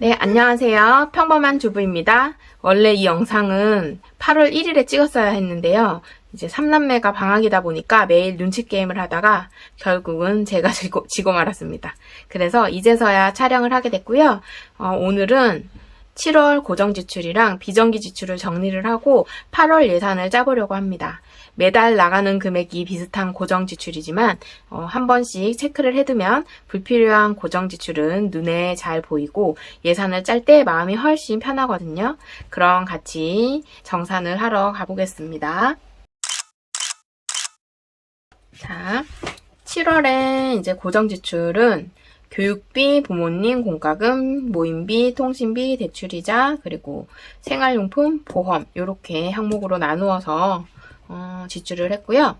네, 안녕하세요. 평범한 주부입니다. 원래 이 영상은 8월 1일에 찍었어야 했는데요. 이제 3남매가 방학이다 보니까 매일 눈치 게임을 하다가 결국은 제가 지고, 지고 말았습니다. 그래서 이제서야 촬영을 하게 됐고요. 어, 오늘은 7월 고정 지출이랑 비정기 지출을 정리를 하고 8월 예산을 짜보려고 합니다. 매달 나가는 금액이 비슷한 고정 지출이지만 어, 한 번씩 체크를 해두면 불필요한 고정 지출은 눈에 잘 보이고 예산을 짤 때 마음이 훨씬 편하거든요. 그럼 같이 정산을 하러 가보겠습니다. 자, 7월에 이제 고정 지출은 교육비, 부모님 공과금, 모임비, 통신비, 대출이자, 그리고 생활용품, 보험 이렇게 항목으로 나누어서 어, 지출을 했고요.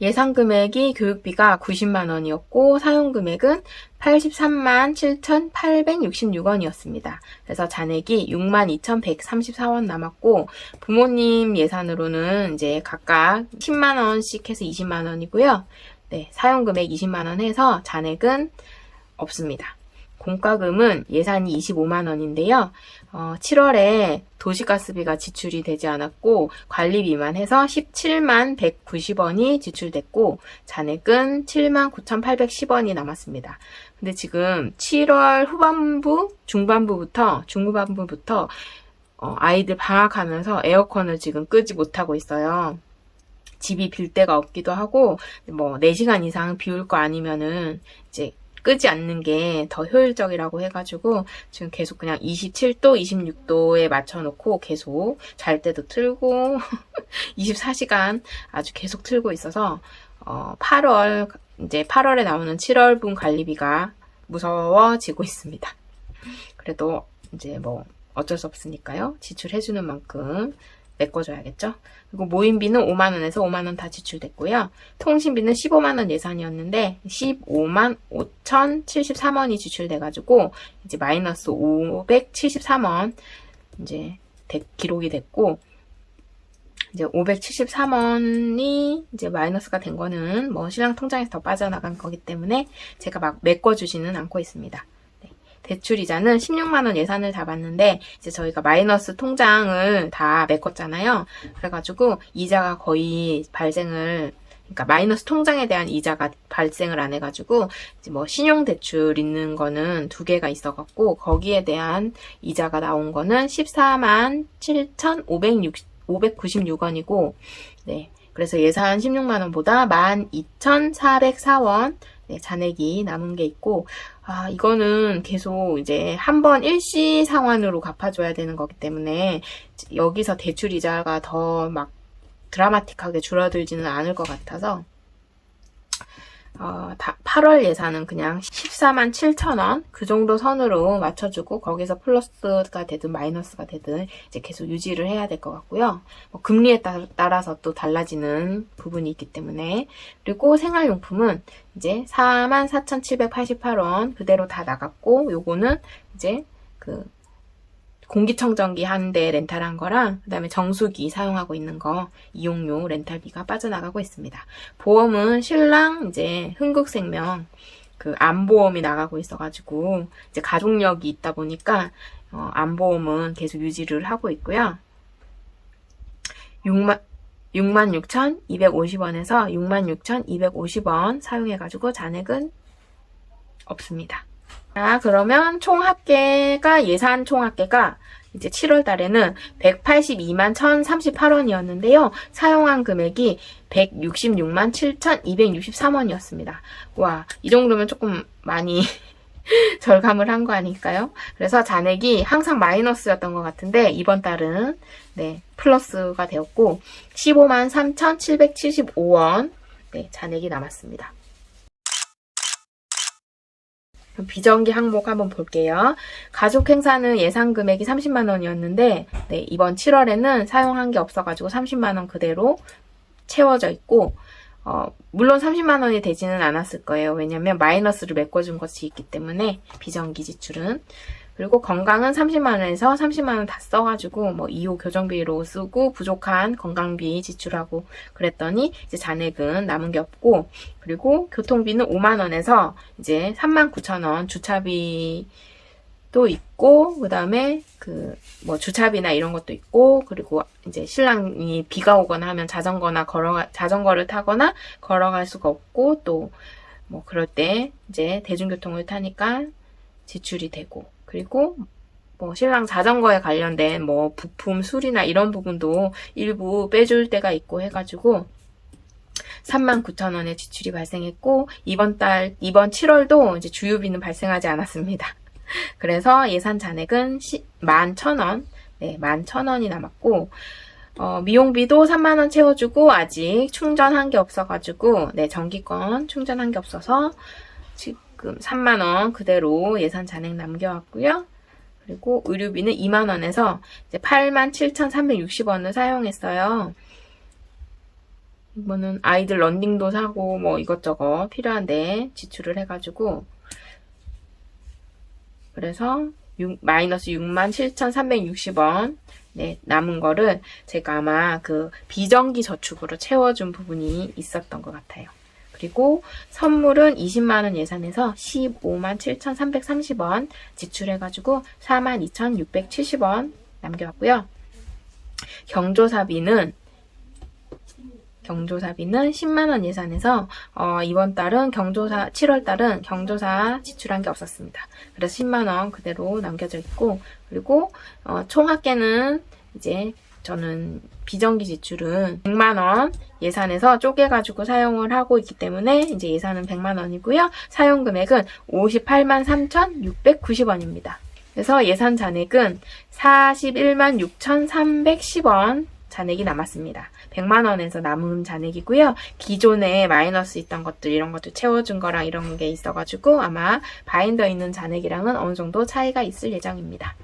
예상 금액이 교육비가 90만 원이었고 사용 금액은 83만 7,866원이었습니다. 그래서 잔액이 6만 2,134원 남았고 부모님 예산으로는 이제 각각 10만 원씩 해서 20만 원이고요. 네, 사용 금액 20만 원 해서 잔액은 없습니다. 공과금은 예산이 25만 원인데요. 어, 7월에 도시가스비가 지출이 되지 않았고 관리비만 해서 17만 190원이 지출됐고 잔액은 7만 9,810원이 남았습니다. 근데 지금 7월 후반부, 중반부부터 중후반부부터 어, 아이들 방학하면서 에어컨을 지금 끄지 못하고 있어요. 집이 빌 데가 없기도 하고 뭐 4시간 이상 비울 거 아니면은 이제 끄지 않는 게 더 효율적이라고 해가지고 지금 계속 그냥 27도, 26도에 맞춰놓고 계속 잘 때도 틀고 24시간 아주 계속 틀고 있어서 어 8월 이제 8월에 나오는 7월분 관리비가 무서워지고 있습니다. 그래도 이제 뭐 어쩔 수 없으니까요. 지출해주는 만큼 메꿔줘야겠죠. 그리고 모임비는 5만 원에서 5만 원 다 지출됐고요. 통신비는 15만 원 예산이었는데 15만 5천 73원이 지출돼가지고 이제 마이너스 573원 이제 대- 기록이 됐고 이제 573원이 이제 마이너스가 된 거는 뭐 신랑 통장에서 더 빠져나간 거기 때문에 제가 막 메꿔주지는 않고 있습니다. 네. 대출이자는 16만원 예산을 잡았는데, 이제 저희가 마이너스 통장을 다 메꿨잖아요. 그래가지고, 이자가 거의 발생을, 그러니까 마이너스 통장에 대한 이자가 발생을 안 해가지고, 이제 뭐 신용 대출 있는 거는 두 개가 있어갖고, 거기에 대한 이자가 나온 거는 14만 7,596원이고, 네. 그래서 예산 16만 원보다 12,404원, 네, 잔액이 남은 게 있고, 아, 이거는 계속 이제 한 번 일시 상환으로 갚아줘야 되는 거기 때문에 여기서 대출 이자가 더 막 드라마틱하게 줄어들지는 않을 것 같아서 어, 다 8월 예산은 그냥 14만 7천 원 그 정도 선으로 맞춰주고 거기서 플러스가 되든 마이너스가 되든 이제 계속 유지를 해야 될 것 같고요. 뭐 금리에 따, 따라서 또 달라지는 부분이 있기 때문에 그리고 생활용품은 이제 4만 4,788원 그대로 다 나갔고 요거는 이제 그 공기청정기 한 대 렌탈한 거랑 그다음에 정수기 사용하고 있는 거 이용료 렌탈비가 빠져나가고 있습니다. 보험은 신랑 이제 흥국생명 그 암보험이 나가고 있어가지고 이제 가족력이 있다 보니까 어, 암보험은 계속 유지를 하고 있고요. 6만 66,250원에서 66,250원 사용해가지고 잔액은 없습니다. 자, 그러면 총 합계가, 예산 총 합계가 이제 7월 달에는 182만 1,038원이었는데요. 사용한 금액이 166만 7,263원이었습니다. 와, 이 정도면 조금 많이 절감을 한 거 아닐까요? 그래서 잔액이 항상 마이너스였던 것 같은데, 이번 달은, 네, 플러스가 되었고, 15만 3,775원, 네, 잔액이 남았습니다. 그럼 비정기 항목 한번 볼게요. 가족 행사는 예상 금액이 30만 원이었는데 네, 이번 7월에는 사용한 게 없어가지고 30만 원 그대로 채워져 있고 어, 물론 30만 원이 되지는 않았을 거예요. 왜냐면 마이너스를 메꿔준 것이 있기 때문에 비정기 지출은 그리고 건강은 30만 원에서 30만 원 다 써가지고 뭐 2호 교정비로 쓰고 부족한 건강비 지출하고 그랬더니 이제 잔액은 남은 게 없고 그리고 교통비는 5만 원에서 이제 3만 9천 원 주차비 또 있고 그다음에 그 뭐 주차비나 이런 것도 있고 그리고 이제 신랑이 비가 오거나 하면 자전거나 걸어 자전거를 타거나 걸어갈 수가 없고 또 뭐 그럴 때 이제 대중교통을 타니까 지출이 되고 그리고 뭐 신랑 자전거에 관련된 뭐 부품 수리나 이런 부분도 일부 빼줄 때가 있고 해가지고 39,000원의 지출이 발생했고 이번 달 이번 7월도 이제 주유비는 발생하지 않았습니다. 그래서 예산 잔액은 11,000원, 네, 11,000원이 남았고 어, 미용비도 3만 원 채워주고 아직 충전한 게 없어가지고 네 전기권 충전한 게 없어서 지금 3만 원 그대로 예산 잔액 남겨왔고요. 그리고 의료비는 2만 원에서 이제 8만 7,360원을 사용했어요. 이거는 아이들 런닝도 사고 뭐 이것저것 필요한데 지출을 해가지고 그래서 6, 마이너스 6만 7,360원 네, 남은 거를 제가 아마 그 비정기 저축으로 채워준 부분이 있었던 것 같아요. 그리고 선물은 20만원 예산에서 15만 7,330원 지출해가지고 4만 2,670원 남겨왔고요. 경조사비는 경조사비는 10만원 예산에서 어, 이번 달은 경조사 7월 달은 경조사 지출한 게 없었습니다. 그래서 10만원 그대로 남겨져 있고 그리고 어, 총 합계는 이제 저는 비정기 지출은 100만원 예산에서 쪼개가지고 사용을 하고 있기 때문에 이제 예산은 100만원이고요. 사용 금액은 58만 3,690원입니다. 그래서 예산 잔액은 41만 6,310원 잔액이 남았습니다. 100만 원에서 남은 잔액이고요. 기존에 마이너스 있던 것들 이런 것들 채워준 거랑 이런 게 있어가지고 아마 바인더 있는 잔액이랑은 어느 정도 차이가 있을 예정입니다.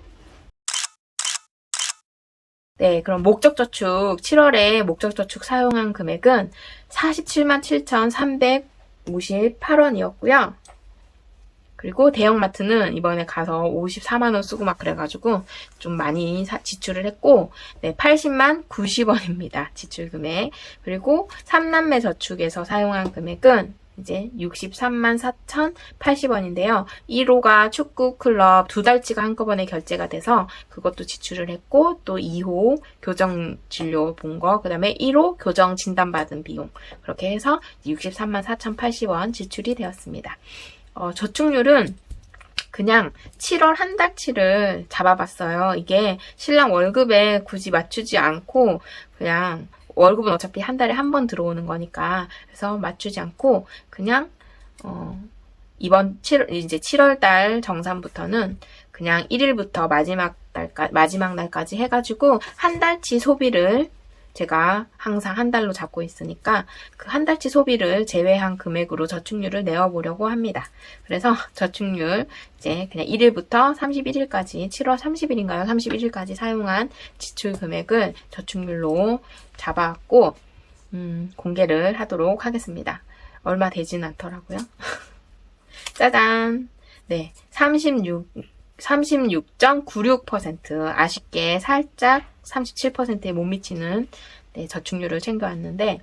네, 그럼 목적저축 7월에 목적저축 사용한 금액은 47만 7,358원이었고요. 그리고 대형마트는 이번에 가서 54만원 쓰고 막 그래가지고 좀 많이 사- 지출을 했고, 네, 80만 90원입니다. 지출 금액. 그리고 3남매 저축에서 사용한 금액은 이제 63만 4,080원인데요. 1호가 축구 클럽 두 달치가 한꺼번에 결제가 돼서 그것도 지출을 했고, 또 2호 교정 진료 본 거, 그 다음에 1호 교정 진단 받은 비용. 그렇게 해서 63만 4,080원 지출이 되었습니다. 어, 저축률은 그냥 7월 한 달치를 잡아봤어요. 이게 신랑 월급에 굳이 맞추지 않고 그냥 월급은 어차피 한 달에 한 번 들어오는 거니까. 그래서 맞추지 않고 그냥 어, 이번 7 이제 7월 달 정산부터는 그냥 1일부터 마지막 달까 마지막 날까지 해가지고 한 달치 소비를 제가 항상 한 달로 잡고 있으니까 그 한 달치 소비를 제외한 금액으로 저축률을 내어보려고 합니다. 그래서 저축률 이제 그냥 1일부터 31일까지 7월 30일인가요? 31일까지 사용한 지출 금액을 저축률로 잡아왔고 음, 공개를 하도록 하겠습니다. 얼마 되진 않더라고요. 짜잔. 네, 36 36.96% 아쉽게 살짝 37%에 못 미치는 네, 저축률을 챙겨왔는데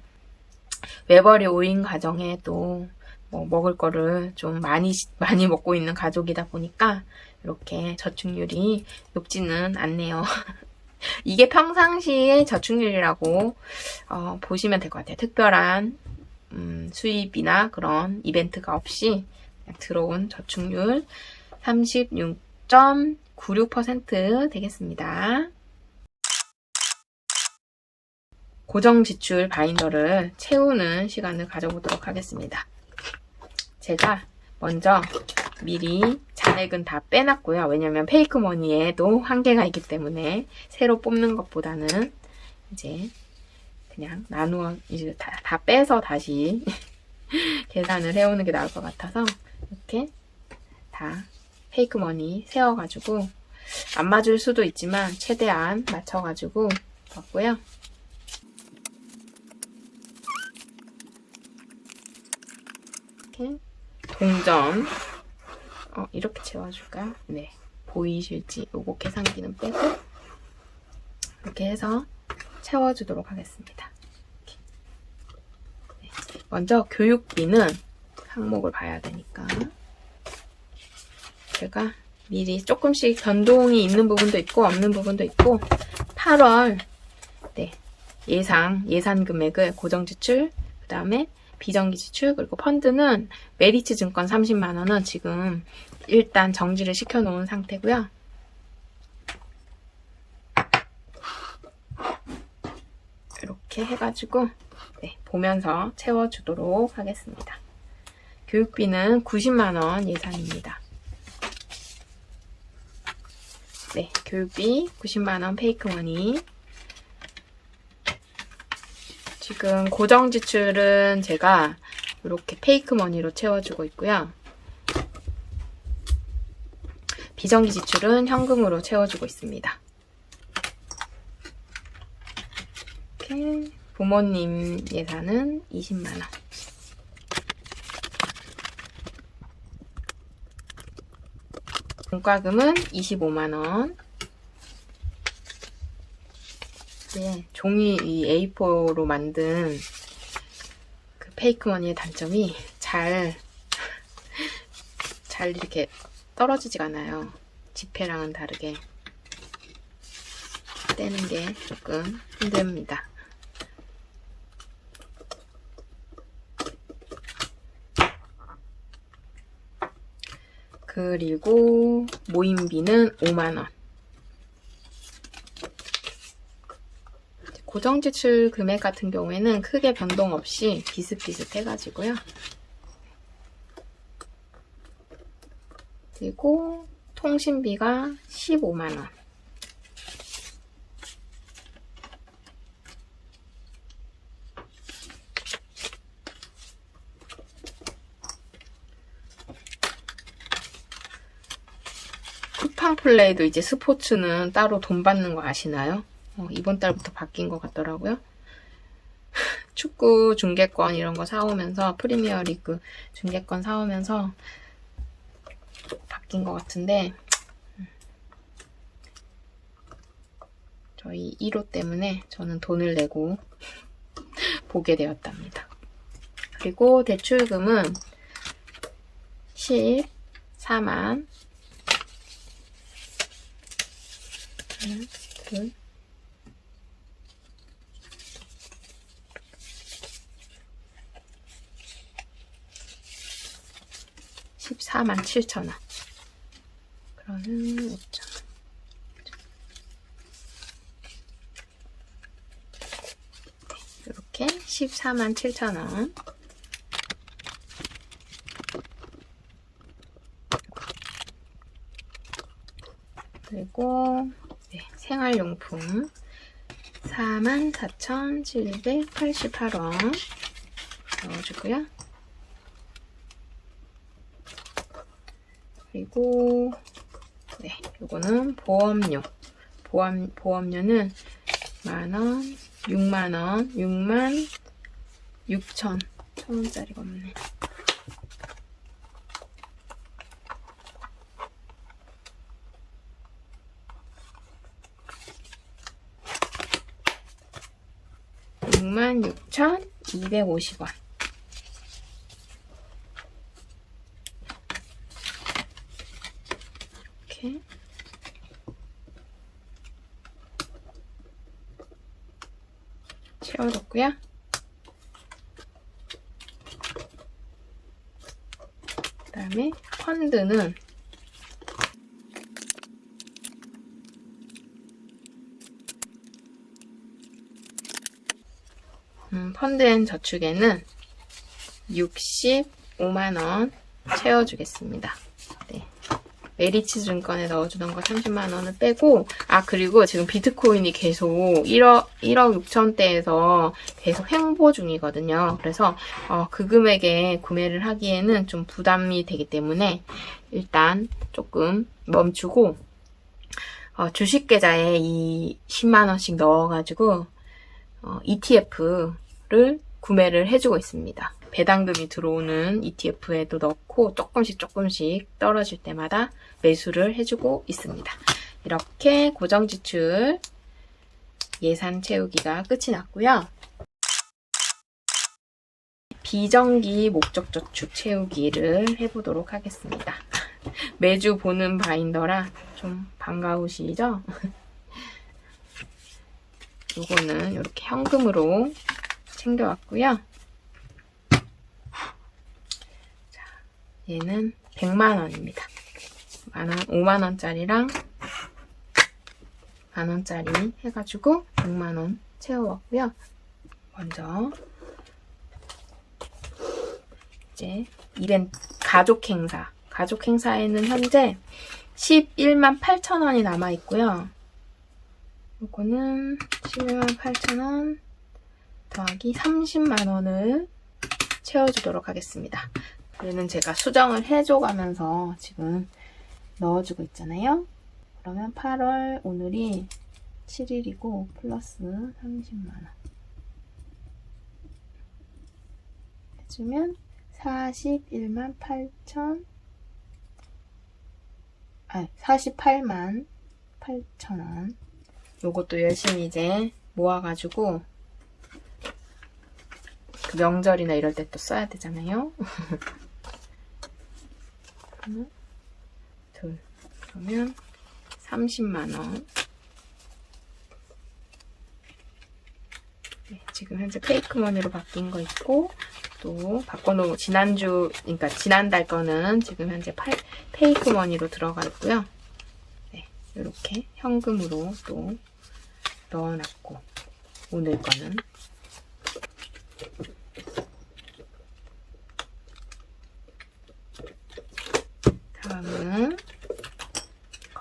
외벌이 5인 가정에 또 뭐 먹을 거를 좀 많이 많이 먹고 있는 가족이다 보니까 이렇게 저축률이 높지는 않네요. 이게 평상시의 저축률이라고 어, 보시면 될 것 같아요. 특별한 음, 수입이나 그런 이벤트가 없이 들어온 저축률 36.96% 되겠습니다. 고정 지출 바인더를 채우는 시간을 가져보도록 하겠습니다. 제가 먼저 미리 잔액은 다 빼놨고요. 왜냐면 페이크 머니에도 한계가 있기 때문에 새로 뽑는 것보다는 이제 그냥 나누어 이제 다, 다 빼서 다시 계산을 해오는 게 나을 것 같아서 이렇게 다 페이크 머니 세워가지고 안 맞을 수도 있지만 최대한 맞춰가지고 봤고요. 이렇게 동전 어, 이렇게 채워줄까요? 네 보이실지 요거 계산기는 빼고 이렇게 해서 채워주도록 하겠습니다. 네. 먼저 교육비는 항목을 봐야 되니까 제가 미리 조금씩 변동이 있는 부분도 있고 없는 부분도 있고 8월 네, 예상 예산 금액을 고정 지출 그 다음에 비정기 지출 그리고 펀드는 메리츠 증권 30만 원은 지금 일단 정지를 시켜 놓은 상태고요. 이렇게 해가지고 네, 보면서 채워주도록 하겠습니다. 교육비는 90만 원 예산입니다. 네, 교육비 90만 원 페이크 머니. 지금 고정 지출은 제가 이렇게 페이크 머니로 채워주고 있고요. 비정기 지출은 현금으로 채워주고 있습니다. 이렇게 부모님 예산은 20만 원. 공과금은 25만 원. 네, 종이 이 A4로 만든 그 페이크머니의 단점이 잘, 잘 이렇게 떨어지지가 않아요. 지폐랑은 다르게. 떼는 게 조금 힘듭니다. 그리고 모임비는 5만원. 고정 지출 금액 같은 경우에는 크게 변동 없이 비슷비슷해가지고요. 그리고 통신비가 15만원. 쿠팡 플레이도 이제 스포츠는 따로 돈 받는 거 아시나요? 어, 이번 달부터 바뀐 것 같더라고요. 축구 중계권 이런 거 사오면서 프리미어 리그 중계권 사오면서 바뀐 것 같은데 저희 1호 때문에 저는 돈을 내고 보게 되었답니다. 그리고 대출금은 14만 하나, 둘, 십사만 칠천 원. 그러면 오천 원. 이렇게 십사만 칠천 원. 그리고 네, 생활용품 44,788원 넣어주고요. 그리고 네, 요거는 보험료. 보험 보험료는 만원, 6만원, 6만 6천. 천 원짜리가 없네. 육만 6,250원. 이렇게. 채워줬고요. 그 다음에 펀드는 음, 펀드앤 저축에는 65만원 채워주겠습니다. 네. 메리츠 증권에 넣어주던 거 30만 원을 빼고, 아, 그리고 지금 비트코인이 계속 1억, 1억 6천대에서 계속 횡보 중이거든요. 그래서, 어, 그 금액에 구매를 하기에는 좀 부담이 되기 때문에, 일단 조금 멈추고, 어, 주식 계좌에 이 10만 원씩 넣어가지고, 어, ETF 를 구매를 해주고 있습니다. 배당금이 들어오는 ETF에도 넣고 조금씩 조금씩 떨어질 때마다 매수를 해주고 있습니다. 이렇게 고정 지출 예산 채우기가 끝이 났고요. 비정기 목적 저축 채우기를 해보도록 하겠습니다. 매주 보는 바인더라 좀 반가우시죠? 요거는 이렇게 현금으로 챙겨왔고요. 자, 얘는 100만 원입니다. 만원, 5만 원짜리랑 만 원짜리 해가지고 6만 원 채워왔고요. 먼저 이제 이벤트 가족 행사 가족 행사에는 현재 11만 8천 원이 남아 있고요. 요거는 11만 8천 원 더하기 30만 원을 채워주도록 하겠습니다. 얘는 제가 수정을 해줘가면서 지금 넣어주고 있잖아요. 그러면 8월 오늘이 7일이고 플러스 30만원 해주면 41만 8천 아 48만 8천원 요것도 열심히 이제 모아가지고 그 명절이나 이럴 때 또 써야 되잖아요 하나 둘 그러면 30만원. 네, 지금 현재 페이크머니로 바뀐 거 있고, 또 바꿔놓은, 지난주, 그러니까 지난달 거는 지금 현재 파, 페이크머니로 들어가 있고요. 네, 이렇게 현금으로 또 넣어놨고, 오늘 거는. 다음은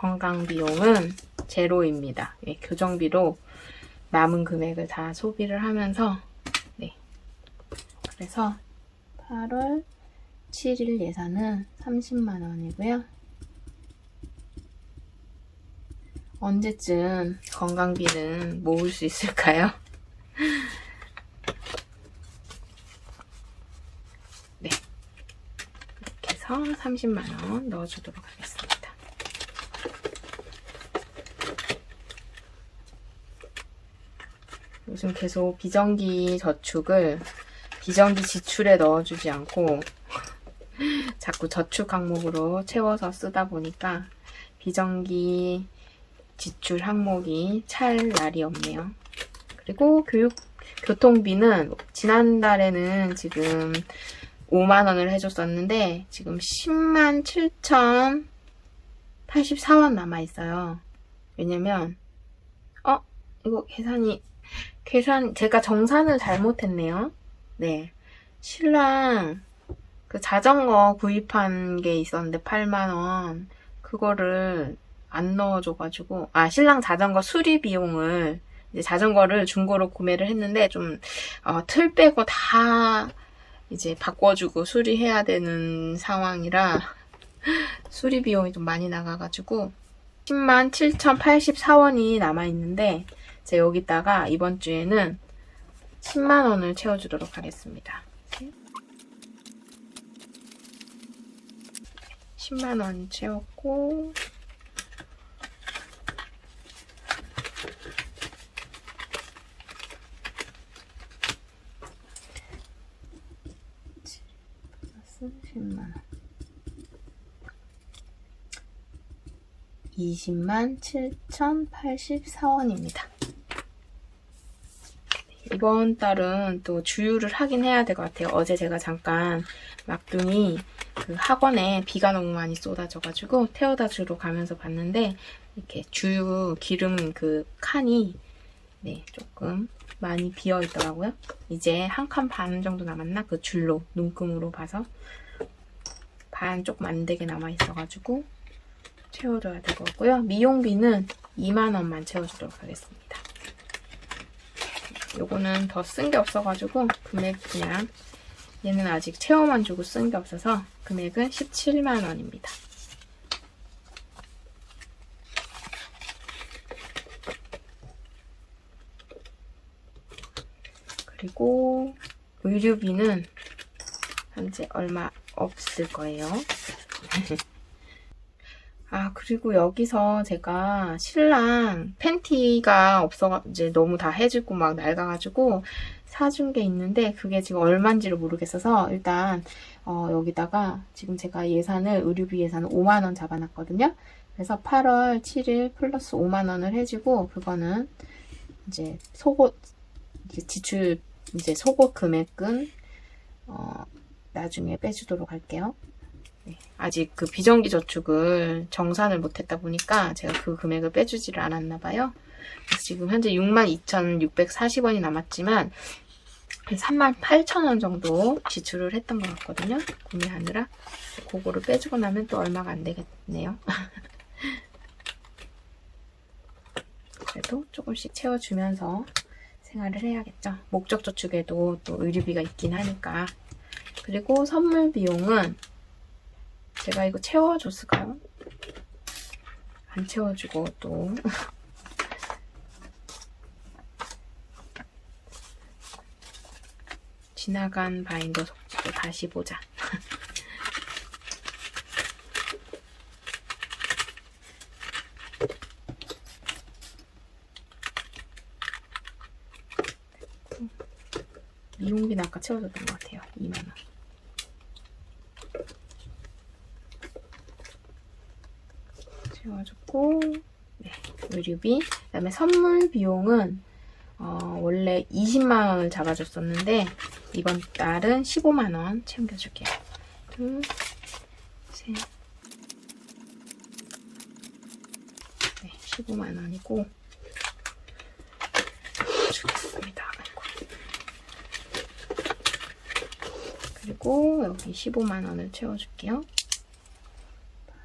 건강 비용은 제로입니다. 예, 교정비로 남은 금액을 다 소비를 하면서 네. 그래서 8월 7일 예산은 30만 원이고요. 언제쯤 건강비는 모을 수 있을까요? 네. 이렇게 해서 30만 원 넣어주도록 하겠습니다. 요즘 계속 비정기 저축을 비정기 지출에 넣어주지 않고 자꾸 저축 항목으로 채워서 쓰다 보니까 비정기 지출 항목이 찰 날이 없네요. 그리고 교육 교통비는 지난달에는 지금 5만 원을 해줬었는데 지금 10만 7천 84원 남아 있어요. 왜냐면 어 이거 계산이 계산, 제가 정산을 잘못했네요. 네. 신랑 그 자전거 구입한 게 있었는데 8만원. 그거를 안 넣어줘가지고, 아, 신랑 자전거 수리 비용을, 이제 자전거를 중고로 구매를 했는데 좀, 어, 틀 빼고 다 이제 바꿔주고 수리해야 되는 상황이라 수리 비용이 좀 많이 나가가지고 10만 7,084원이 남아있는데 제 여기다가 이번 주에는 10만 원을 채워주도록 하겠습니다. 10만 원 채웠고 플러스 10만 원 20만 7,084원입니다. 이번 달은 또 주유를 하긴 해야 될 것 같아요. 어제 제가 잠깐 막둥이 그 학원에 비가 너무 많이 쏟아져가지고 태워다 주러 가면서 봤는데 이렇게 주유 기름 그 칸이 네 조금 많이 비어 있더라고요. 이제 한 칸 반 정도 남았나 그 줄로 눈금으로 봐서 반 조금 안 되게 남아 있어가지고 채워줘야 될것 같고요. 미용비는 2만 원만 채워주도록 하겠습니다. 요거는 더 쓴 게 없어가지고 금액 그냥 얘는 아직 체험만 주고 쓴 게 없어서 금액은 17만 원입니다. 그리고 의류비는 현재 얼마 없을 거예요. 아, 그리고 여기서 제가 신랑 팬티가 없어, 이제 너무 다 해지고 막 낡아가지고 사준 게 있는데 그게 지금 얼마인지를 모르겠어서 일단 어, 여기다가 지금 제가 예산을 의류비 예산을 5만 원 잡아놨거든요. 그래서 8월 7일 플러스 5만 원을 해주고 그거는 이제 속옷 이제 지출 이제 속옷 금액은 어, 나중에 빼주도록 할게요. 네, 아직 그 비정기 저축을 정산을 못했다 보니까 제가 그 금액을 빼주지를 않았나 봐요. 지금 현재 62,640원이 남았지만 한 38,000원 정도 지출을 했던 것 같거든요. 구매하느라. 그거를 빼주고 나면 또 얼마가 안 되겠네요. 그래도 조금씩 채워주면서 생활을 해야겠죠. 목적 저축에도 또 의류비가 있긴 하니까. 그리고 선물 비용은 제가 이거 채워줬을까요? 안 채워주고 또 지나간 바인더 속지도 다시 보자. 이용비는 아까 채워줬던 것 같아요. 2만원. 채워줬고, 네, 의류비. 그 다음에 선물 비용은, 어, 원래 20만 원을 잡아줬었는데, 이번 달은 15만 원 챙겨줄게요. 둘, 셋. 네, 15만 원이고, 주겠습니다. 아이고. 그리고 여기 15만 원을 채워줄게요.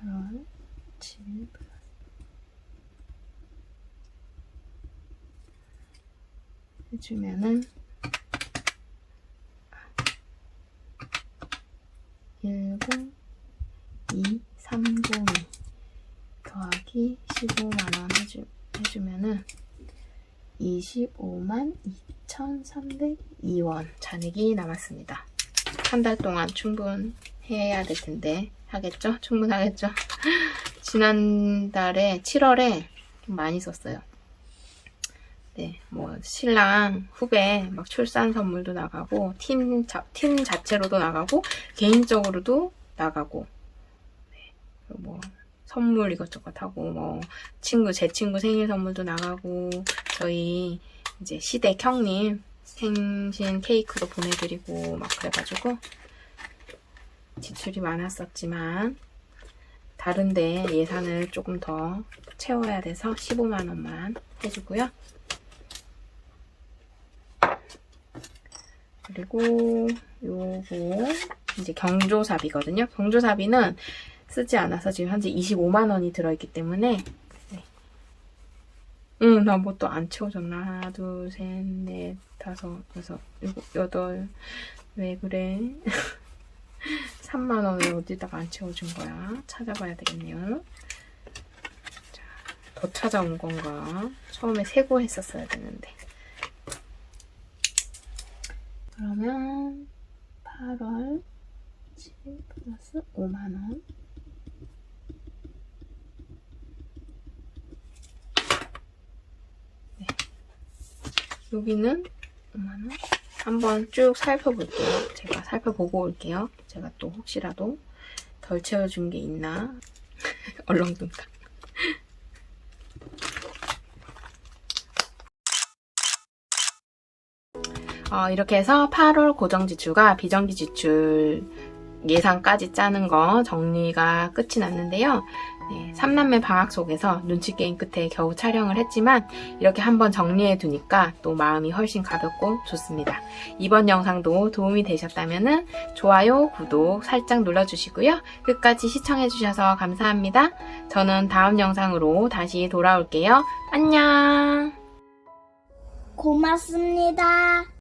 8월 7일 해주면은 10, 2, 302 더하기 15만원 해주, 해주면은 25만 2,302원 잔액이 남았습니다. 한 달 동안 충분해야 될 텐데 하겠죠? 충분하겠죠? 지난달에 7월에 좀 많이 썼어요. 네, 뭐 신랑 후배 막 출산 선물도 나가고 팀, 자, 팀 자체로도 나가고 개인적으로도 나가고 네, 뭐 선물 이것저것 하고 뭐 친구 제 친구 생일 선물도 나가고 저희 이제 시댁 형님 생신 케이크도 보내드리고 막 그래가지고 지출이 많았었지만 다른데 예산을 조금 더 채워야 돼서 15만 원만 해주고요. 그리고 요거 이제 경조사비거든요. 경조사비는 쓰지 않아서 지금 현재 25만 원이 들어있기 때문에 네. 응, 나뭐 또 안 채워줬나? 하나, 둘, 셋, 넷, 다섯, 여섯, 일곱, 여덟. 왜 그래? 3만 원을 어디다가 안 채워준 거야? 찾아봐야 되겠네요. 자, 더 찾아온 건가? 처음에 세고 했었어야 되는데. 그러면 8월 7 플러스 5만 원. 네. 여기는 5만 원. 한번 쭉 살펴볼게요. 제가 살펴보고 올게요. 제가 또 혹시라도 덜 채워준 게 있나 얼렁뚱땅. 어, 이렇게 해서 8월 고정지출과 비정기지출 예산까지 짜는 거 정리가 끝이 났는데요. 네, 3남매 방학 속에서 눈치 게임 끝에 겨우 촬영을 했지만 이렇게 한번 정리해 두니까 또 마음이 훨씬 가볍고 좋습니다. 이번 영상도 도움이 되셨다면 좋아요, 구독 살짝 눌러주시고요. 끝까지 시청해 주셔서 감사합니다. 저는 다음 영상으로 다시 돌아올게요. 안녕! 고맙습니다.